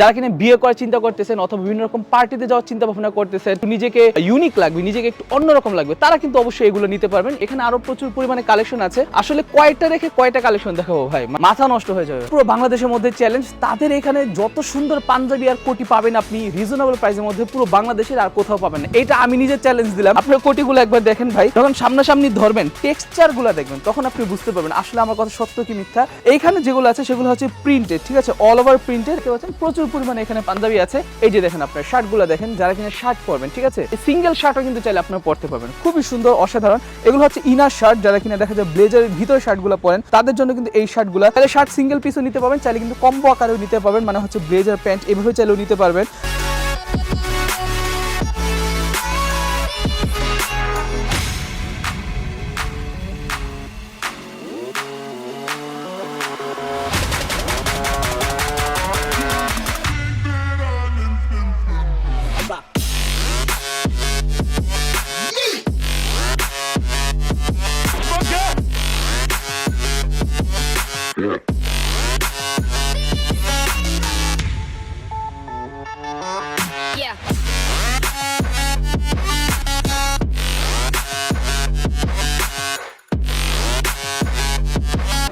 যারা কিনা বিয়ে করার চিন্তা করতেছেন অথবা বিভিন্ন রকম পার্টিতে যাওয়ার চিন্তা ভাবনা করতেছেন, নিজেকে ইউনিক লাগবে, নিজেকে একটু অন্যরকম লাগবে, তারা কিন্তু অবশ্যই এগুলো নিতে পারবেন। এখানে আরও প্রচুর পরিমাণে কালেকশন আছে। আসলে কয়টা রেখে কয়টা কালেকশন দেখাবো ভাই? মাথা নষ্ট হয়ে যাবে। পুরো বাংলাদেশের মধ্যে চ্যালেঞ্জ তাদের এখানে যত সুন্দর পাঞ্জাবি আর কোটি পাবেন আপনি রিজনেবল প্রাইসের মধ্যে পুরো বাংলাদেশের আর কোথাও পাবেন না। এটা আমি নিজে চ্যালেঞ্জ দিলাম। আপনার কোটিগুলো একবার দেখেন ভাই। যখন সামনাসামনি ধরবেন টেক্সচারগুলো দেখবেন, তখন আপনি বুঝতে পারবেন, আসলে আমার কথা সত্য কি মিথ্যা? এইখানে যেগুলো আছে, সেগুলো হচ্ছে প্রিন্টেড ঠিক আছে? অল ওভার প্রিন্টেড কেউ আছেন প্রচুর পরিমাণে এখানে পাঞ্জাবি আছে। এই যে দেখেন আপনার শার্টগুলো দেখেন, যারা কিনা শার্ট পরবেন, ঠিক আছে? সিঙ্গেল শার্টও কিন্তু চাইলে আপনার পরতে পারবেন। খুবই সুন্দর, অসাধারণ। এগুলো হচ্ছে ইনার শার্ট, যারা কিনা দেখা যায় ব্লেজারের ভিতরে শার্টগুলো পরেন, তাদের জন্য কিন্তু এই শার্টগুলো তাহলে শার্ট সিঙ্গেল পিসও নিতে পারবেন, চাইলে কিন্তু কম্বো আকারেও নিতে পারবেন মানে হচ্ছে ব্লেজার প্যান্ট এভাবে চাইলেও নিতে পারবেন।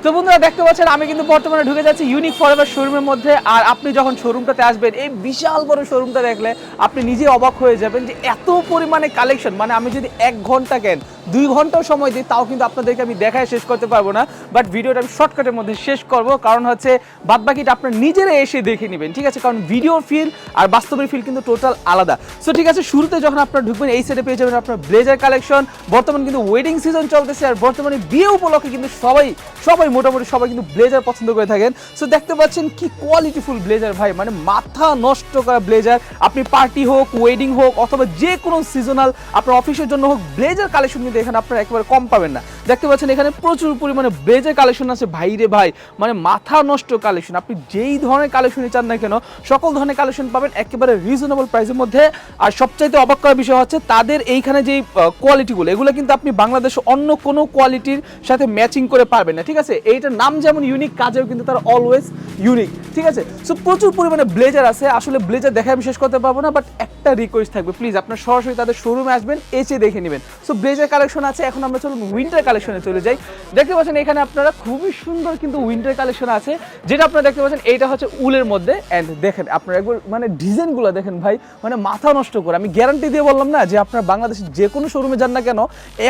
তো বন্ধুরা দেখতে পাচ্ছেন, আমি কিন্তু বর্তমানে ঢুকে যাচ্ছি ইউনিক ফরএভার শোরুমের মধ্যে। আর আপনি যখন শোরুমটাতে আসবেন, এই বিশাল বড় শোরুমটা দেখলে আপনি নিজে অবাক হয়ে যাবেন যে এত পরিমাণে কালেকশন মানে আমি যদি এক ঘণ্টা কেন দুই ঘন্টাও সময় দিই, তাও কিন্তু আপনাদেরকে আমি দেখায় শেষ করতে পারব না। বাট ভিডিওটা আমি শর্টকাটের মধ্যে শেষ করব, কারণ হচ্ছে বাদ বাকিটা আপনার নিজেরা এসে দেখে নেবেন, ঠিক আছে? কারণ ভিডিও ফিল আর বাস্তবের ফিল কিন্তু টোটাল আলাদা। সো ঠিক আছে, শুরুতে যখন আপনারা ঢুকবেন, এই সাইডে পেয়ে যাবেন আপনার ব্লেজার কালেকশন বর্তমান কিন্তু ওয়েডিং সিজন চলতেছে আর বর্তমানে বিয়ে উপলক্ষে কিন্তু সবাই সবাই মোটামুটি সবাই কিন্তু ব্লেজার পছন্দ করে থাকেন। সো দেখতে পাচ্ছেন কি কোয়ালিটিফুল ব্লেজার ভাই মানে মাথা নষ্ট করা ব্লেজার আপনি পার্টি হোক ওয়েডিং হোক, অথবা যে কোনো সিজনাল আপনার অফিসের জন্য হোক ব্লেজার কালেকশন কিন্তু এখানে আপনারা একেবারে কম পাবেন না। দেখতে পাচ্ছেন এখানে প্রচুর পরিমাণে ব্লেজার কালেকশন আছে। ভাই রে ভাই মানে মাথা নষ্ট কালেকশন আপনি যেই ধরনের কালেকশনই চান না কেন, সকল ধরনের কালেকশন পাবেন একেবারে রিজনেবল প্রাইসের মধ্যে। আর সবচাইতে অবাক করার বিষয় হচ্ছে, তাদের এইখানে যে কোয়ালিটিগুলো এগুলো কিন্তু আপনি বাংলাদেশে অন্য কোনো কোয়ালিটির সাথে ম্যাচিং করে পারবেন না, ঠিক আছে? এইটার নাম যেমন ইউনিক কাজেও কিন্তু তার অলওয়েজ ইউনিক ঠিক আছে? সো প্রচুর পরিমাণে ব্লেজার আছে। আসলে ব্লেজার দেখা আমি শেষ করতে পারব না বাট একটা রিকোয়েস্ট থাকবে। প্লিজ আপনার সরাসরি তাদের শোরুমে আসবেন, এসে দেখে নেবেন। সো ব্লেজার কালেকশন আছে, এখন আমরা চলুন উইন্টার কালেকশনে চলে যাই। দেখতে পাচ্ছেন এখানে আপনারা খুবই সুন্দর কিন্তু উইন্টার কালেকশন আছে, যেটা আপনারা দেখতে পাচ্ছেন, এইটা হচ্ছে উলের মধ্যে অ্যান্ড দেখেন আপনারা একবার মানে ডিজাইনগুলো দেখেন ভাই মানে মাথা নষ্ট করে। আমি গ্যারান্টি দিয়ে বললাম না যে আপনার বাংলাদেশের যে কোনো শোরুমে যান না কেন,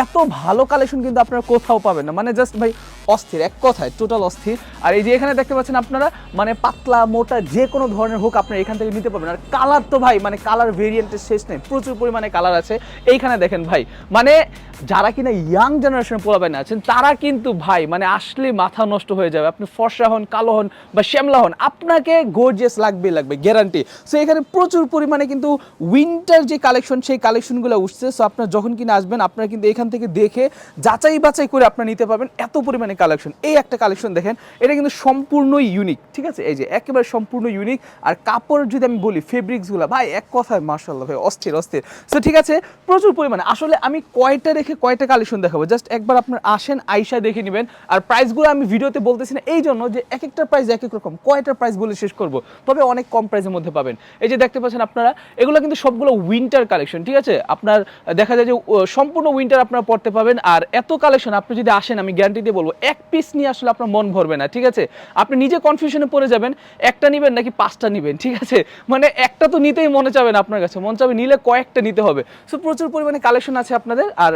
এত ভালো কালেকশন কিন্তু আপনারা কোথাও পাবেন না। মানে জাস্ট ভাই, অস্থির, এক কথায় টোটাল অস্থির। আর এই যে এখানে দেখতে পাচ্ছেন আপনারা মানে পাতলা, মোটা, যে কোনো ধরনের হোক আপনারা এখান থেকে নিতে পারবেন। আর কালার তো ভাই মানে কালার ভেরিয়েন্টের শেষ নেই, প্রচুর পরিমাণে কালার আছে। এইখানে দেখেন ভাই মানে যারা কিনা ইয়াং জেনারেশন পোলাবেন আছেন, তারা কিন্তু ভাই মানে আসলে মাথা নষ্ট হয়ে যাবে। আপনি ফর্সা হন, কালো হন বা শ্যামলা হন, আপনাকে গর্জিয়াস লাগবে লাগবে গ্যারান্টি সো এখানে প্রচুর পরিমাণে কিন্তু উইন্টার যে কালেকশন সেই কালেকশনগুলো উঠছে। সো আপনার যখন কিনা আসবেন, আপনারা কিন্তু এখান থেকে দেখে, যাচাই বাছাই করে আপনারা নিতে পারবেন এত পরিমাণে কালেকশন এই একটা কালেকশন দেখেন, এটা কিন্তু সম্পূর্ণই ইউনিক ঠিক আছে? এই যে, একেবারে সম্পূর্ণ ইউনিক আর কাপড় যদি আমি বলি ফেব্রিক্সগুলো ভাই, এক কথায় মার্শাল্লাহ ভাই, অস্থির অস্থির। সো ঠিক আছে? প্রচুর পরিমাণে। আসলে আমি কয়টা রেখে কয়টা কালেকশন দেখাবো। জাস্ট একবার আপনার আসেন, আইসা দেখে নেবেন। আর প্রাইসগুলো আমি ভিডিওতে বলতেছি না, এই জন্য যে এক একটা প্রাইস এক এক রকম, কয়টা প্রাইস বলে শেষ করব, তবে অনেক কম প্রাইসের মধ্যে পাবেন। এই যে দেখতে পাচ্ছেন আপনারা, এগুলো কিন্তু সবগুলো উইন্টার কালেকশন ঠিক আছে? আপনার দেখা যায় যে সম্পূর্ণ উইন্টার আপনারা পড়তে পাবেন। আর এত কালেকশন আপনি যদি আসেন, আমি গ্যারান্টি দিয়ে বলব, এক পিস নিয়ে আসলে আপনার মন ভরবে না, ঠিক আছে? আপনি নিজে কনফিউশনে পড়ে যাবেন, একটা নিবেন নাকি পাঁচটা নিবেন, ঠিক আছে? মানে একটা তো নিতেই মনে চাবে না আপনার কাছে, মন চাবে নিলে কয়েকটা নিতে হবে। সো প্রচুর পরিমাণে কালেকশন আছে আপনাদের, আর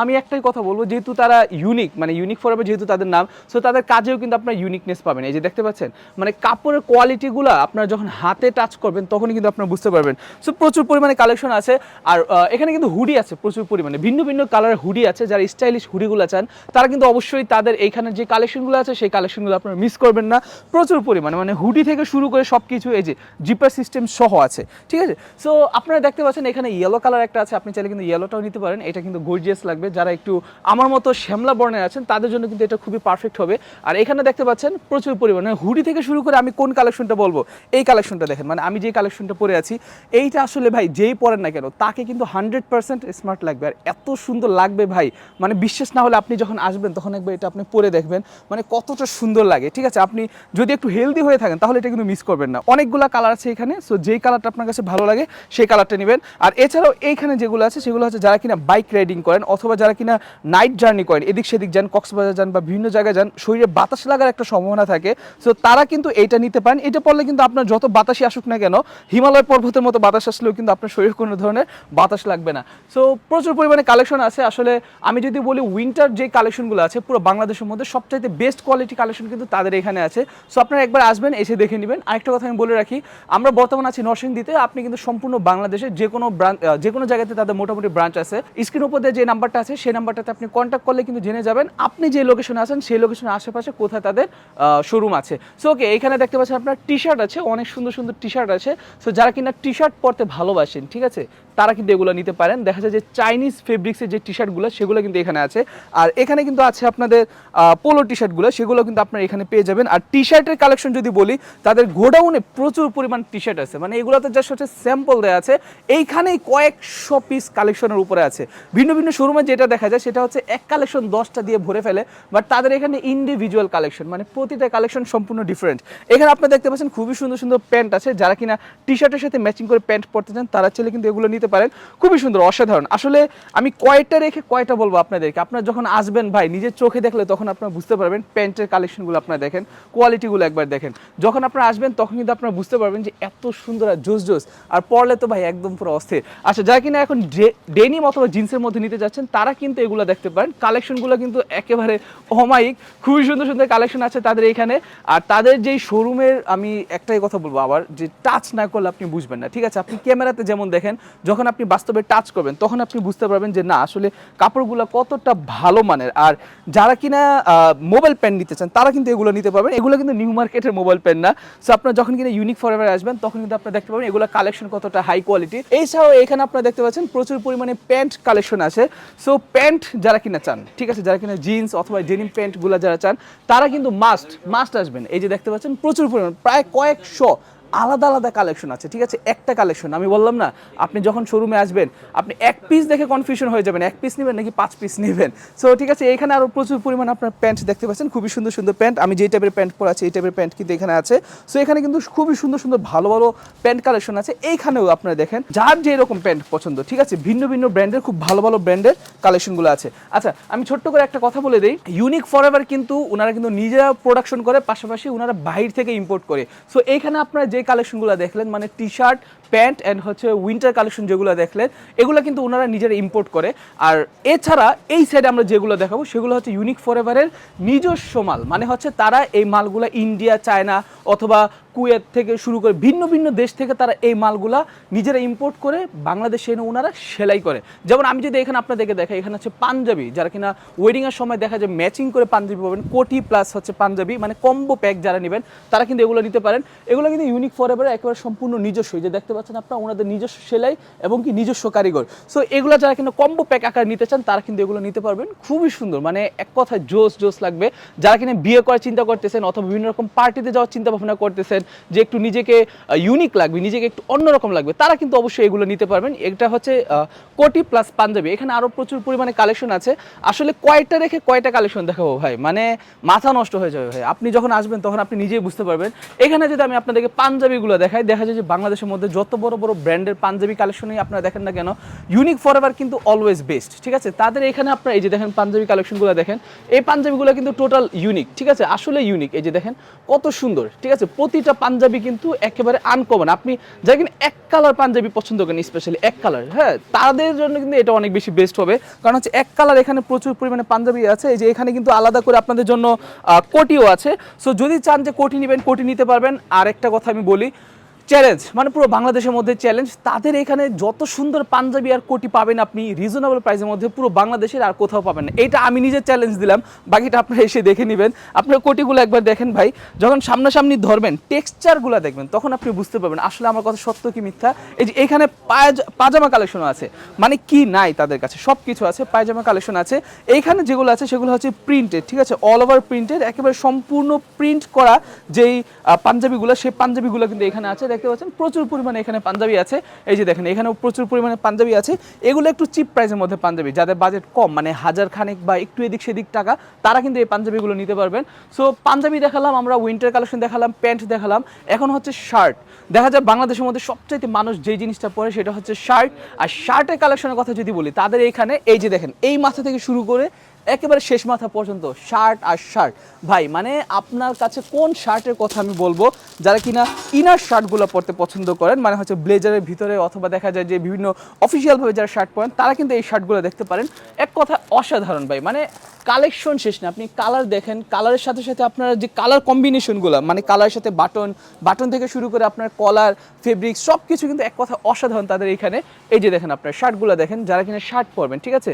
আমি একটাই কথা বলব, যেহেতু তারা ইউনিক মানে ইউনিক ফরবে যেহেতু তাদের নাম সো তাদের কাজেও কিন্তু আপনার ইউনিকনেস পাবেন। এই যে দেখতে পাচ্ছেন মানে কাপড়ের কোয়ালিটিগুলো আপনারা যখন হাতে টাচ করবেন, তখনই কিন্তু আপনারা বুঝতে পারবেন। সো প্রচুর পরিমাণে কালেকশন আছে, আর এখানে কিন্তু হুডি আছে, প্রচুর পরিমাণে। ভিন্ন ভিন্ন কালারের হুডি আছে, যারা স্টাইলিশ হুডিগুলো চান, তারা কিন্তু অবশ্যই তাদের এইখানে যে কালেকশনগুলো আছে, সেই কালেকশনগুলো আপনারা মিস করবেন না। প্রচুর পরিমাণে মানে হুডি থেকে শুরু করে সব কিছু এই যে জিপার সিস্টেম সহ আছে, ঠিক আছে? সো আপনারা দেখতে পাচ্ছেন, এখানে ইয়েলো কালার একটা আছে, আপনি চাইলে কিন্তু ইয়েলোটাও নিতে পারেন, এটা কিন্তু গর্জিয়াস লাগবে যারা একটু আমার মতো শ্যামলা বর্ণের আছেন, তাদের জন্য কিন্তু এটা খুবই পারফেক্ট হবে। আর এখানে দেখতে পাচ্ছেন প্রচুর পরিমাণে হুডি থেকে শুরু করে আমি কোন কালেকশনটা বলব, এই কালেকশনটা দেখেন মানে আমি যে কালেকশনটা পরে আছি, এইটা আসলে ভাই যেই পরেন না কেন, তাকে কিন্তু হান্ড্রেড পার্সেন্ট স্মার্ট লাগবে। আর এত সুন্দর লাগবে ভাই মানে বিশ্বাস না হলে আপনি যখন আসবেন, তখন একবার এটা আপনি পরে দেখবেন মানে কতটা সুন্দর লাগে, ঠিক আছে? আপনি যদি একটু হেলদি হয়ে থাকেন, তাহলে এটা কিন্তু মিস করবেন না। অনেকগুলা কালার আছে এখানে সো যেই কালারটা আপনার কাছে ভালো লাগে, সেই কালারটা নেবেন। আর এছাড়াও এইখানে যেগুলো আছে, সেগুলো হচ্ছে যারা কিনা বাইক রাইডিং করেন অথবা যারা কিনা নাইট জার্নি করেন, এদিক সেদিক যান, কক্সবাজার যান বা বিভিন্ন জায়গায় যান, শরীরে বাতাস লাগার একটা সম্ভাবনা থাকে। সো তারা কিন্তু এইটা নিতে পারেন। এটা পড়লে কিন্তু আপনার যত বাতাসই আসুক না কেন, হিমালয় পর্বতের মতো বাতাস আসলেও কিন্তু আপনার শরীরে কোনো ধরনের বাতাস লাগবে না। সো প্রচুর পরিমাণে কালেকশন আছে। আসলে আমি যদি বলি উইন্টার যে কালেকশনগুলো আছে, পুরো বাংলাদেশের মধ্যে সবচাইতে বেস্ট কোয়ালিটি কালেকশন কিন্তু তাদের এখানে আছে। সো আপনারা একবার আসবেন, এসে দেখে নেবেন। আরেকটা কথা আমি বলে রাখি, আমরা বর্তমান আছি নরসিংদীতে। আপনি কিন্তু সম্পূর্ণ বাংলাদেশে যে কোনো ব্রাঞ্চ যে কোনো জায়গাতে তাদের মোটামুটি ব্রাঞ্চ আছে। স্ক্রিন উপর দিয়ে যে নাম্বারটা আছে, সেই নাম্বারটাতে আপনি কন্ট্যাক্ট করলে কিন্তু জেনে যাবেন আপনি যে লোকেশনে আছেন, সেই লোকেশনের আশেপাশে কোথায় তাদের শোরুম আছে। সো ওকে এখানে দেখতে পাচ্ছেন আপনার টি শার্ট আছে, অনেক সুন্দর সুন্দর টি শার্ট আছে। সো যারা কিনা টি শার্ট পরতে ভালোবাসেন, ঠিক আছে? তারা কিন্তু এগুলো নিতে পারেন। দেখা যায় যে চাইনিজ ফেব্রিক্সের যে টি শার্টগুলো সেগুলো কিন্তু এখানে আছে। আর এখানে কিন্তু আছে আপনাদের পোলো টি শার্টগুলো সেগুলো কিন্তু আপনারা এখানে পেয়ে যাবেন। আর টি শার্টের কালেকশন যদি বলি, তাদের গোডাউনে প্রচুর পরিমাণ টি শার্ট আছে। মানে এগুলোতে জাস্ট হচ্ছে স্যাম্পল দেওয়া আছে। এইখানেই কয়েকশো পিস কালেকশনের উপরে আছে। ভিন্ন ভিন্ন শোরুমে যেটা দেখা যায়, সেটা হচ্ছে এক কালেকশন দশটা দিয়ে ভরে ফেলে। বাট তাদের এখানে ইন্ডিভিজুয়াল কালেকশন মানে প্রতিটা কালেকশন সম্পূর্ণ ডিফারেন্ট এখানে আপনারা দেখতে পাচ্ছেন, খুবই সুন্দর সুন্দর প্যান্ট আছে। যারা কিনা টি শার্টের সাথে ম্যাচিং করে প্যান্ট পরতে চান, তারা চাইলে কিন্তু এগুলো নিতে পারেন। খুবই সুন্দর, অসাধারণ। আসলে আমি কয়টা রেখে কয়টা বলব আপনাদেরকে? আপনারা যখন আসবেন ভাই, নিজের চোখে দেখলে তখন আপনারা বুঝতে পারবেন, প্যান্টের কালেকশনগুলো আপনারা দেখেন কোয়ালিটিগুলো একবার দেখেন। যখন আপনারা আসবেন, তখন কিন্তু আপনারা বুঝতে পারবেন যে এত সুন্দর আর জোস জোস। আর পরলে তো ভাই একদম পুরো অস্থির। আচ্ছা যারা কিনা এখন ডেনিম অথবা জিন্সের মধ্যে নিতে যাচ্ছেন, তারা কিন্তু এগুলো দেখতে পারেন। কালেকশনগুলো কিন্তু একেবারে অমায়িক। খুবই সুন্দর সুন্দর কালেকশন আছে তাদের এখানে। আর তাদের যেই শোরুমের আমি একটাই কথা বলব আবার, যে টাচ না করলে আপনি বুঝবেন না। ঠিক আছে? আপনি ক্যামেরাতে যেমন দেখেন, যখন আপনি বাস্তবে টাচ করবেন, তখন আপনি বুঝতে পারবেন যে না, আসলে কাপড়গুলো কতটা ভালো মানের। আর যারা কিনা মোবাইল পেন নিতে চান, তারা কিন্তু এগুলো নিতে পারবেন। এগুলো কিন্তু নিউ মার্কেটের মোবাইল পেন না। সো আপনারা যখন কিনা ইউনিক ফরএভার আসবেন, তখন কিন্তু আপনারা দেখতে পাবেন এগুলো কালেকশন কতটা হাই কোয়ালিটি এছাড়াও এখানে আপনারা দেখতে পাচ্ছেন প্রচুর পরিমাণে প্যান্ট কালেকশন আছে। সো প্যান্ট যারা কিনা চান, ঠিক আছে, যারা কিনা জিন্স অথবা ডেনিম প্যান্টগুলো যারা চান, তারা কিন্তু মাস্ট মাস্ট আসবেন। এই যে দেখতে পাচ্ছেন, প্রচুর পরিমাণ, প্রায় কয়েকশো আলাদা আলাদা কালেকশন আছে, ঠিক আছে? একটা কালেকশন আমি বললাম না, আপনি যখন শোরুমে আসবেন, আপনি এক পিস দেখে কনফিউশন হয়ে যাবেন, এক পিস নেবেন নাকি পাঁচ পিস নেবেন? সো ঠিক আছে এখানে আরও প্রচুর পরিমাণ আপনার প্যান্ট দেখতে পাচ্ছেন, খুবই সুন্দর সুন্দর প্যান্ট আমি যেই টাইপের প্যান্ট পরে আছি, এই টাইপের প্যান্ট কিন্তু এখানে আছে। সো এখানে কিন্তু খুবই সুন্দর সুন্দর ভালো ভালো প্যান্ট কালেকশন আছে, এইখানেও আপনারা দেখেন, যার যে এরকম প্যান্ট পছন্দ, ঠিক আছে? ভিন্ন ভিন্ন ব্র্যান্ডের খুব ভালো ভালো ব্র্যান্ডের কালেকশনগুলো আছে। আচ্ছা আমি ছোট্ট করে একটা কথা বলে দিই ইউনিক ফর ফরএভার কিন্তু ওনারা কিন্তু নিজেরা প্রোডাকশন করে, পাশাপাশি ওনারা বাইরে থেকে ইম্পোর্ট করে। সো এইখানে আপনারা যে কালেকশনগুলো দেখলেন মানে টি শার্ট প্যান্ট অ্যান্ড হচ্ছে উইন্টার কালেকশন যেগুলো দেখলেন, এগুলো কিন্তু ওনারা নিজেরা ইম্পোর্ট করে। আর এছাড়া এই সাইডে আমরা যেগুলো দেখাবো, সেগুলো হচ্ছে ইউনিক ফরএভারের নিজস্ব মাল। মানে হচ্ছে তারা এই মালগুলো ইন্ডিয়া চায়না অথবা কুয়েত থেকে শুরু করে ভিন্ন ভিন্ন দেশ থেকে তারা এই মালগুলা নিজেরা ইম্পোর্ট করে বাংলাদেশে এনে ওনারা সেলাই করে। যেমন আমি যদি এখানে আপনাদেরকে দেখাই, এখানে হচ্ছে পাঞ্জাবি। যারা কিনা ওয়েডিংয়ের সময় দেখা যায় ম্যাচিং করে পাঞ্জাবি পাবেন, কোটি প্লাস হচ্ছে পাঞ্জাবি মানে কম্বো প্যাক যারা নেবেন, তারা কিন্তু এগুলো নিতে পারেন। এগুলো কিন্তু ইউনিক ফরএভার একেবারে সম্পূর্ণ নিজস্ব যে দেখতে পাচ্ছেন আপনারা ওনাদের নিজস্ব সেলাই এবং কি নিজস্ব কারিগর। সো এগুলো যারা কিন্তু কম্বো প্যাক আকার নিতে চান, তারা কিন্তু এগুলো নিতে পারবেন। খুবই সুন্দর মানে এক কথায় জোস জোস লাগবে। যারা কিনা বিয়ে করার চিন্তা করতেছেন অথবা বিভিন্ন রকম পার্টিতে যাওয়ার চিন্তা ভাবনা করতেছেন যে একটু নিজেকে ইউনিক লাগবে, নিজেকে একটু অন্যরকম লাগবে, তারা কিন্তু অবশ্যই এগুলো নিতে পারবেন। এটা হচ্ছে কোটি প্লাস পাঞ্জাবি। এখানে আরও প্রচুর পরিমাণে কালেকশন আছে। আসলে কয়টা রেখে কয়টা কালেকশন দেখাবো ভাই? মানে মাথা নষ্ট হয়ে যাবে ভাই। আপনি যখন আসবেন, তখন আপনি নিজেই বুঝতে পারবেন। এখানে যদি আমি আপনাদেরকে পাঞ্জাবিগুলো দেখাই, দেখা যায় যে বাংলাদেশের মধ্যে যত বড় বড় ব্র্যান্ডের পাঞ্জাবি কালেকশনই আপনারা দেখেন না কেন? ইউনিক ফরএভার কিন্তু অলওয়েজ বেস্ট ঠিক আছে? তাদের এখানে আপনারা এই যে দেখেন পাঞ্জাবি কালেকশনগুলো দেখেন, এই পাঞ্জাবিগুলো কিন্তু টোটাল ইউনিক ঠিক আছে? আসলে ইউনিক এই যে দেখেন, কত সুন্দর, ঠিক আছে? প্রতিটা পাঞ্জাবি কিন্তু একেবারে আনকমন আপনি কিনা এক কালার পাঞ্জাবি পছন্দ করেন স্পেশালি এক কালার হ্যাঁ? তাদের জন্য কিন্তু এটা অনেক বেশি বেস্ট হবে। কারণ হচ্ছে এক কালার এখানে প্রচুর পরিমাণে পাঞ্জাবি আছে। এই যে এখানে কিন্তু আলাদা করে আপনাদের জন্য কোটিও আছে। সো যদি চান যে কোটি নেবেন, কোটি নিতে পারবেন। আর একটা কথা আমি বলি চ্যালেঞ্জ মানে পুরো বাংলাদেশের মধ্যে চ্যালেঞ্জ তাদের এখানে যত সুন্দর পাঞ্জাবি আর কোটি পাবেন আপনি রিজনেবল প্রাইসের মধ্যে পুরো বাংলাদেশের আর কোথাও পাবেন না। এটা আমি নিজে চ্যালেঞ্জ দিলাম, বাকিটা আপনারা এসে দেখে নেবেন। আপনার কোটিগুলো একবার দেখেন ভাই, যখন সামনাসামনি ধরবেন টেক্সচারগুলো দেখবেন, তখন আপনি বুঝতে পারবেন, আসলে আমার কথা সত্য কি মিথ্যা? এই যে এখানে পাজামা কালেকশনও আছে। মানে কি নাই তাদের কাছে? সব কিছু আছে, পায়জামা কালেকশন আছে। এইখানে যেগুলো আছে, সেগুলো হচ্ছে প্রিন্টেড ঠিক আছে? অল ওভার প্রিন্টেড একেবারে সম্পূর্ণ প্রিন্ট করা যেই পাঞ্জাবিগুলো, সেই পাঞ্জাবিগুলো কিন্তু এখানে আছে। দেখতে পাচ্ছেন, প্রচুর পরিমাণে এখানে পাঞ্জাবি আছে। এই যে দেখেন, এখানেও প্রচুর পরিমাণে পাঞ্জাবি আছে। এগুলো একটু চিপ প্রাইসের মধ্যে পাঞ্জাবি, যাদের বাজেট কম মানে হাজার খানেক বা একটু এদিক সেদিক টাকা, তারা কিন্তু এই পাঞ্জাবিগুলো নিতে পারবেন। সো পাঞ্জাবি দেখালাম আমরা উইন্টার কালেকশন দেখালাম প্যান্ট দেখালাম। এখন হচ্ছে শার্ট দেখা যায় বাংলাদেশের মধ্যে সবচাইতে মানুষ যে জিনিসটা পরে, সেটা হচ্ছে শার্ট আর শার্টের কালেকশনের কথা যদি বলি, তাদের এইখানে এই যে দেখেন, এই মাথা থেকে শুরু করে একেবারে শেষ মাথা পর্যন্ত শার্ট আর শার্ট। ভাই মানে আপনার কাছে কোন শার্টের কথা আমি বলব যারা কিনা ইনার শার্টগুলো পরতে পছন্দ করেন? মানে হচ্ছে ব্লেজারের ভিতরে অথবা দেখা যায় যে বিভিন্ন অফিসিয়ালভাবে যারা শার্ট পরেন, তারা কিন্তু এই শার্টগুলো দেখতে পারেন। এক কথা অসাধারণ ভাই মানে কালেকশন শেষ না। আপনি কালার দেখেন কালারের সাথে সাথে আপনার যে কালার কম্বিনেশনগুলো মানে কালারের সাথে বাটন বাটন থেকে শুরু করে আপনার কলার ফেব্রিক সব কিছু কিন্তু এক কথা অসাধারণ তাদের এখানে। এই যে দেখেন আপনার শার্টগুলো দেখেন, যারা কিনা শার্ট পরবেন, ঠিক আছে?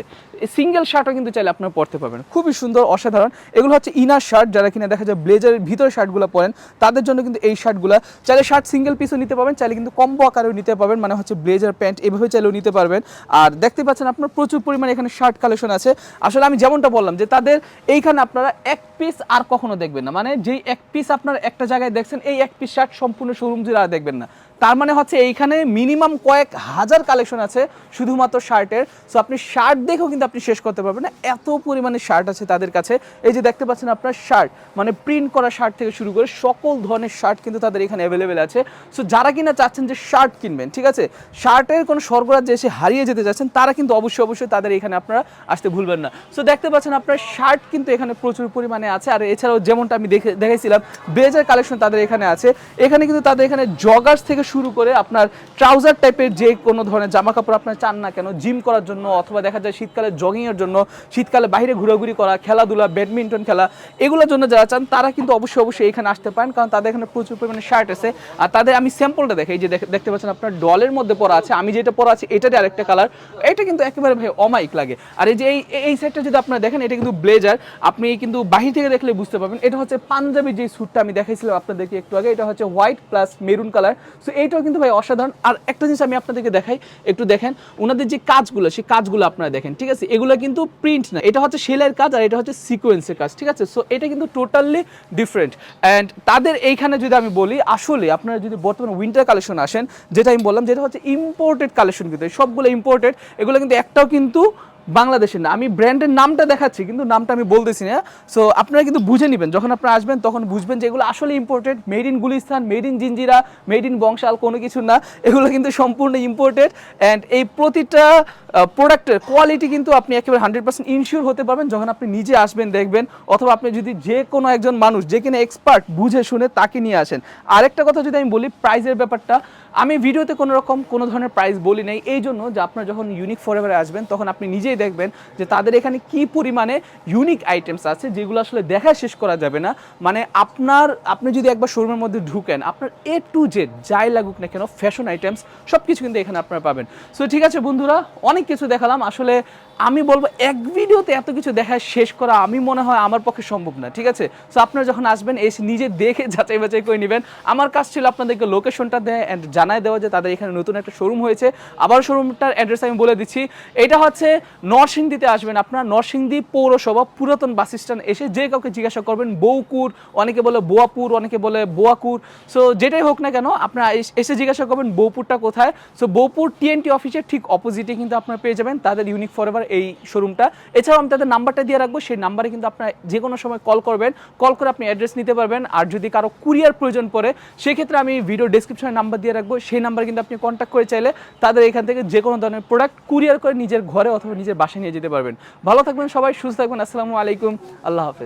সিঙ্গেল শার্টও কিন্তু চাইলে আপনার পরতে পারবেন। খুবই সুন্দর, অসাধারণ। এগুলো হচ্ছে ইনার শার্ট, যারা কিনা দেখা যায় ব্লেজারের ভিতরে শার্টগুলো পরেন, তাদের জন্য কিন্তু এই শার্টগুলো। চাইলে শার্ট সিঙ্গেল পিসও নিতে পারবেন, চাইলে কিন্তু কম্বো আকারেও নিতে পারবেন মানে হচ্ছে ব্লেজার প্যান্ট এভাবে চাইলেও নিতে পারবেন। আর দেখতে পাচ্ছেন আপনার প্রচুর পরিমাণে এখানে শার্ট কালেকশন আছে। আসলে আমি যেমনটা বললাম যে তাদের এইখানে আপনারা এক পিস আর কখনো দেখবেন না। মানে যেই এক পিস আপনার একটা জায়গায় দেখছেন, এই এক পিস শার্ট সম্পূর্ণ শোরুম জুড়ে আর দেখবেন না। তার মানে হচ্ছে এইখানে মিনিমাম কয়েক হাজার কালেকশন আছে শুধুমাত্র শার্টের সো আপনি শার্ট দেখেও কিন্তু আপনি শেষ করতে পারবেন না। এত পরিমাণে শার্ট আছে তাদের কাছে। এই যে দেখতে পাচ্ছেন আপনার শার্ট মানে প্রিন্ট করা শার্ট থেকে শুরু করে সকল ধরনের শার্ট কিন্তু তাদের এখানে অ্যাভেলেবেল আছে। সো যারা কিনা চাচ্ছেন যে শার্ট কিনবেন, ঠিক আছে? শার্টের কোনো সরবরাহ এসে হারিয়ে যেতে যাচ্ছেন তারা কিন্তু অবশ্যই অবশ্যই তাদের এখানে আপনারা আসতে ভুলবেন না। সো দেখতে পাচ্ছেন আপনার শার্ট কিন্তু এখানে প্রচুর পরিমাণে আছে। আর এছাড়াও যেমনটা আমি দেখে দেখেছিলাম ব্লেজার কালেকশন তাদের এখানে আছে। এখানে কিন্তু তাদের এখানে জগার্স থেকে শুরু করে আপনার ট্রাউজার টাইপের যে কোনো ধরনের জামা কাপড় আপনার চান না কেন, জিম করার জন্য অথবা দেখা যায় শীতকালে জগিংয়ের জন্য, শীতকালে বাইরে ঘোরাঘুরি করা, খেলাধুলা, ব্যাডমিন্টন খেলা, এগুলোর জন্য যারা চান তারা কিন্তু অবশ্যই অবশ্যই এখানে আসতে পারেন, কারণ তাদের এখানে প্রচুর পরিমাণে শার্ট আছে। আর তাদের আমি স্যাম্পলটা দেখাই যে দেখতে পাচ্ছেন আপনার ডলের মধ্যে পরা আছে, আমি যেটা পরা আছে এটারই আরেকটা কালার এটা কিন্তু একেবারে ভাই অমাইক লাগে। আর এই যে এই এই সাইডটা যদি আপনারা দেখেন, এটা কিন্তু ব্লেজার আপনি কিন্তু বাহির থেকে দেখলে বুঝতে পারবেন। এটা হচ্ছে পাঞ্জাবি যে স্যুটটা আমি দেখাইছিলাম আপনাদেরকে একটু আগে, এটা হচ্ছে white plus maroon colour so এইটাও কিন্তু ভাই অসাধারণ। আর একটা জিনিস আমি আপনাদেরকে দেখাই, একটু দেখেন ওনাদের যে কাজগুলো, সেই কাজগুলো আপনারা দেখেন, ঠিক আছে? এগুলো কিন্তু প্রিন্ট না। এটা হচ্ছে সেলাইয়ের কাজ আর এটা হচ্ছে সিকোয়েন্সের কাজ, ঠিক আছে? সো এটা কিন্তু টোটালি ডিফারেন্ট অ্যান্ড তাদের এইখানে যদি আমি বলি, আসলে আপনারা যদি বর্তমানে উইন্টার কালেকশন আসেন, যেটা আমি বললাম, যেটা হচ্ছে ইম্পোর্টেড কালেকশন কিন্তু সবগুলো ইম্পোর্টেড এগুলো কিন্তু একটাও কিন্তু বাংলাদেশের না, আমি ব্র্যান্ডের নামটা দেখাচ্ছি, কিন্তু নামটা আমি বলতেছি না। সো আপনারা কিন্তু বুঝে নেবেন, যখন আপনারা আসবেন, তখন বুঝবেন যে এগুলো আসলে imported made in Gulistan made in Jinjira made in Bangshal কোনো কিছু না। এগুলো কিন্তু সম্পূর্ণ ইম্পোর্টেড অ্যান্ড এই প্রতিটা প্রোডাক্টের কোয়ালিটি কিন্তু আপনি একেবারে হান্ড্রেড পার্সেন্ট ইনশিওর হতে পারবেন, যখন আপনি নিজে আসবেন, দেখবেন, অথবা আপনি যদি যে কোনো একজন মানুষ, যে কিনা এক্সপার্ট বুঝে শুনে তাকে নিয়ে আসেন। আরেকটা কথা যদি আমি বলি প্রাইজের ব্যাপারটা, আমি ভিডিওতে কোনো রকম কোনো ধরনের প্রাইস বলি নাই এই জন্য যে আপনার যখন ইউনিক ফরএভারে আসবেন, তখন আপনি নিজেই দেখবেন যে তাদের এখানে কি পরিমাণে ইউনিক আইটেমস আছে, যেগুলো আসলে দেখা শেষ করা যাবে না। মানে আপনার, আপনি যদি একবার শোরুমের মধ্যে ঢুকেন, আপনার এ টু জেড যাই লাগুক না কেন ফ্যাশন আইটেমস সব কিছু কিন্তু এখানে আপনারা পাবেন। সো ঠিক আছে বন্ধুরা, অনেক কিছু দেখালাম। আসলে আমি বলব, এক ভিডিওতে এত কিছু দেখা শেষ করা আমি মনে হয় আমার পক্ষে সম্ভব না, ঠিক আছে? সো আপনারা যখন আসবেন, এসে নিজে দেখে যাচাই বাছাই করে নেবেন। আমার কাজ ছিল আপনাদেরকে লোকেশনটা দেয় অ্যান্ড জানায় দেওয়া যে তাদের এখানে নতুন একটা শোরুম হয়েছে। আবার শোরুমটার অ্যাড্রেস আমি বলে দিচ্ছি। এটা হচ্ছে নরসিংদীতে আসবেন আপনার নরসিংদী পৌরসভা, পুরাতন বাস স্ট্যান্ড এসে যে কাউকে জিজ্ঞাসা করবেন, বৌকুর, অনেকে বলে বোয়াপুর, অনেকে বলে বোয়াকুর। সো যেটাই হোক না কেন, আপনারা এস- জিজ্ঞাসা করবেন বৌপুরটা কোথায়। সো বৌপুর টিএনটি অফিসের ঠিক অপোজিটে কিন্তু আপনারা পেয়ে যাবেন তাদের ইউনিক ফরএভার এই শোরুমটা এছাড়াও আমি তাদের নাম্বারটা দিয়ে রাখব, সেই নাম্বারে কিন্তু আপনারা যে কোনো সময় কল করবেন। কল করে আপনি অ্যাড্রেস নিতে পারবেন, আর যদি কারও কুরিয়ার প্রয়োজন পড়ে, সেক্ষেত্রে আমি ভিডিও ডেসক্রিপশনে নাম্বার দিয়ে রাখব। সেই নাম্বার কিন্তু আপনি কন্ট্যাক্ট করে চাইলে তাদের এখান থেকে যে কোনো ধরনের প্রোডাক্ট কুরিয়ার করে নিজের ঘরে অথবা নিজের বাসায় নিয়ে যেতে পারবেন। ভালো থাকবেন সবাই সুস্থ থাকবেন। আসসালামু আলাইকুম। আল্লাহ হাফেজ।